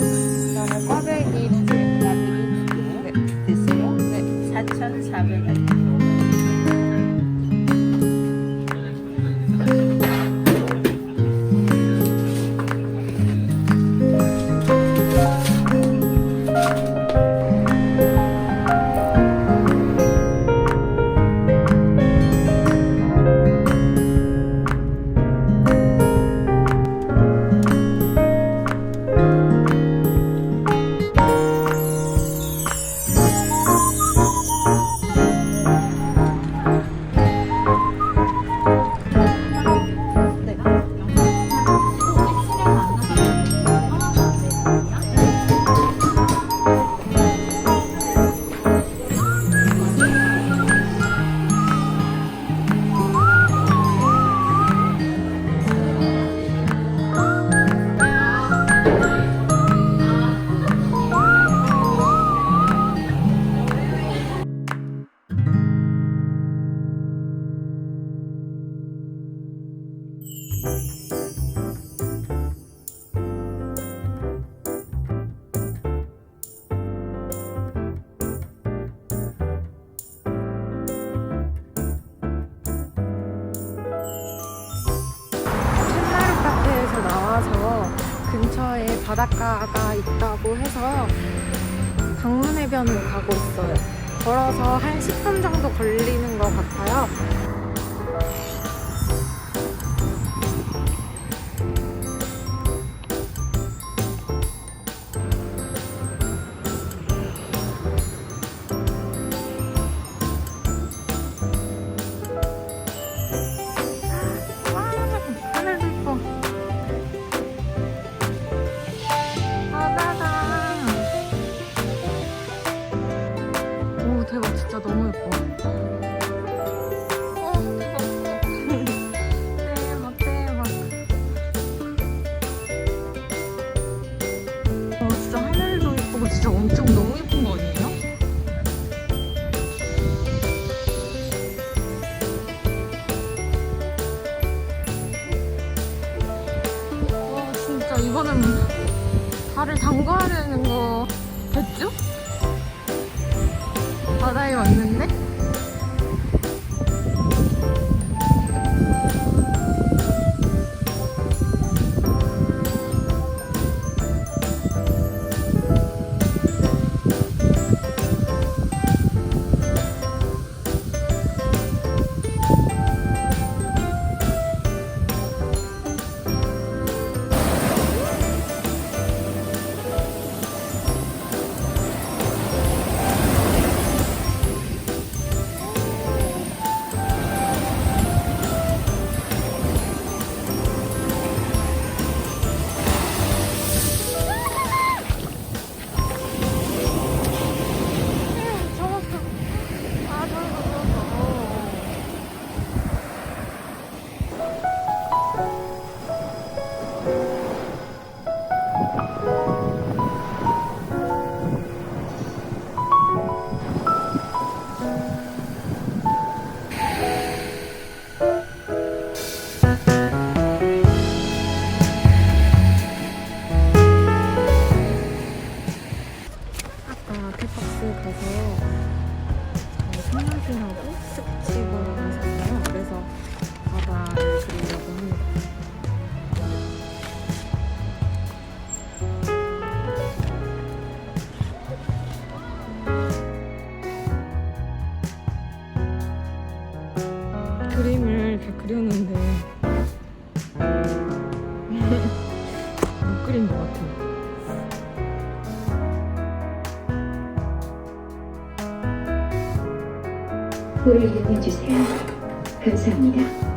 그다음에 꽈배기 두 개. 나비기 두 개. 드세요. 네. 4,400원. 캔마루 카페에서 나와서 근처에 바닷가가 있다고 해서 강문해변을 가고 있어요. 걸어서 한 10분 정도 걸리는 것 같아요. 거는 발을 담가야 되는 거 됐죠? 볼을 이용해 주세요. 감사합니다.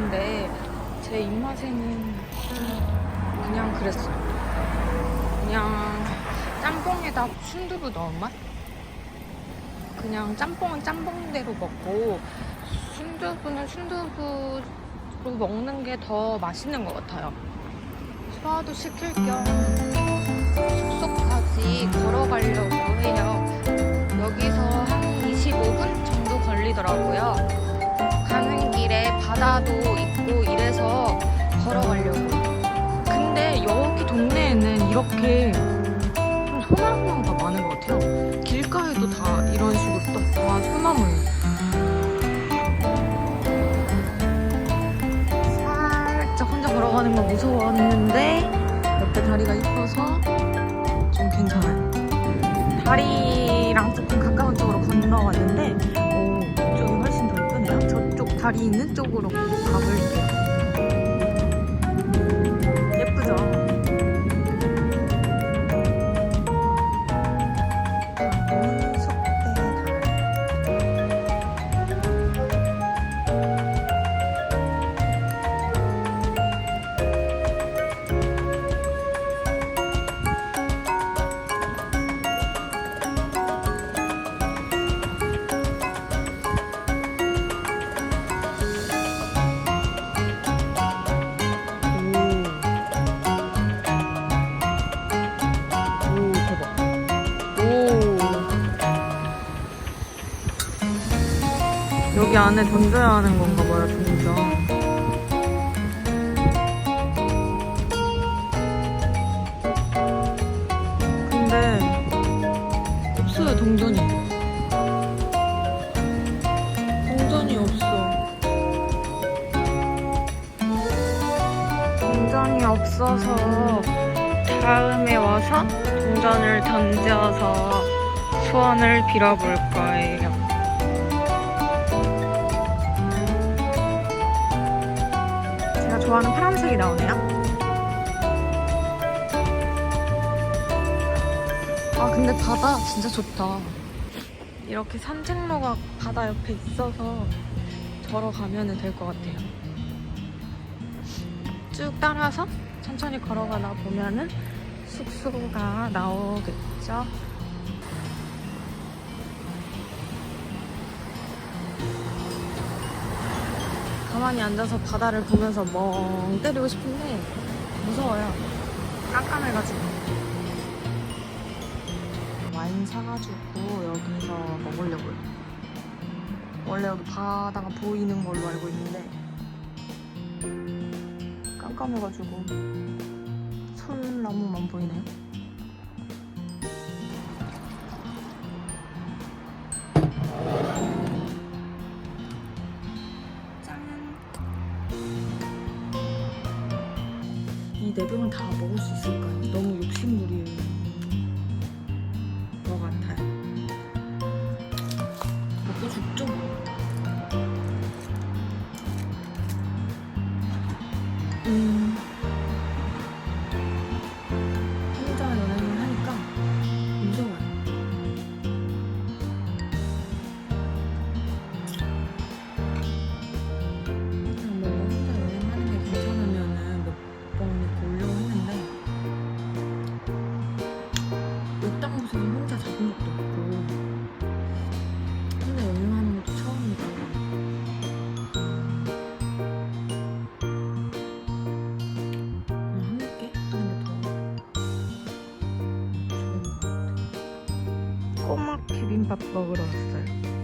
먹어봤는데 제 입맛에는 그냥 그랬어요. 그냥 짬뽕에다 순두부 넣은 맛? 그냥 짬뽕은 짬뽕대로 먹고 순두부는 순두부로 먹는 게 더 맛있는 것 같아요. 소화도 시킬 겸 숙소까지 걸어가려고 해요. 여기서 한 25분 정도 걸리더라고요. 가는 길에 바다도 걸어가려고. 근데 여기 동네에는 이렇게 좀 소나무가 많은 것 같아요. 길가에도 다 이런 식으로 딱다 소나무. 살짝 혼자 걸어가는 거 무서웠는데 옆에 다리가 이뻐서 좀 괜찮아요. 다리랑 조금 가까운 쪽으로 건너왔는데 오, 이쪽이 훨씬 더 예쁘네요. 저쪽 다리 있는 쪽으로 가볼게요. 안에 던져야 하는 건가 봐요, 동전. 근데 없어요, 동전이. 동전이 없어. 동전이 없어서 다음에 와서 동전을 던져서 소원을 빌어볼 거예요. 좋아하는 파란색이 나오네요. 아, 근데 바다 진짜 좋다. 이렇게 산책로가 바다 옆에 있어서 걸어가면 될 것 같아요. 쭉 따라서 천천히 걸어가다 보면은 숙소가 나오겠죠. 가만히 앉아서 바다를 보면서 멍 때리고 싶은데 무서워요. 깜깜해가지고. 와인 사가지고 여기서 먹으려고요. 원래 여기 바다가 보이는 걸로 알고 있는데 깜깜해가지고 솔나무만 보이네요. 이 네 병을 다 먹을 수 있을까요? 너무 것 꼬막 비빔밥 먹으러 왔어요.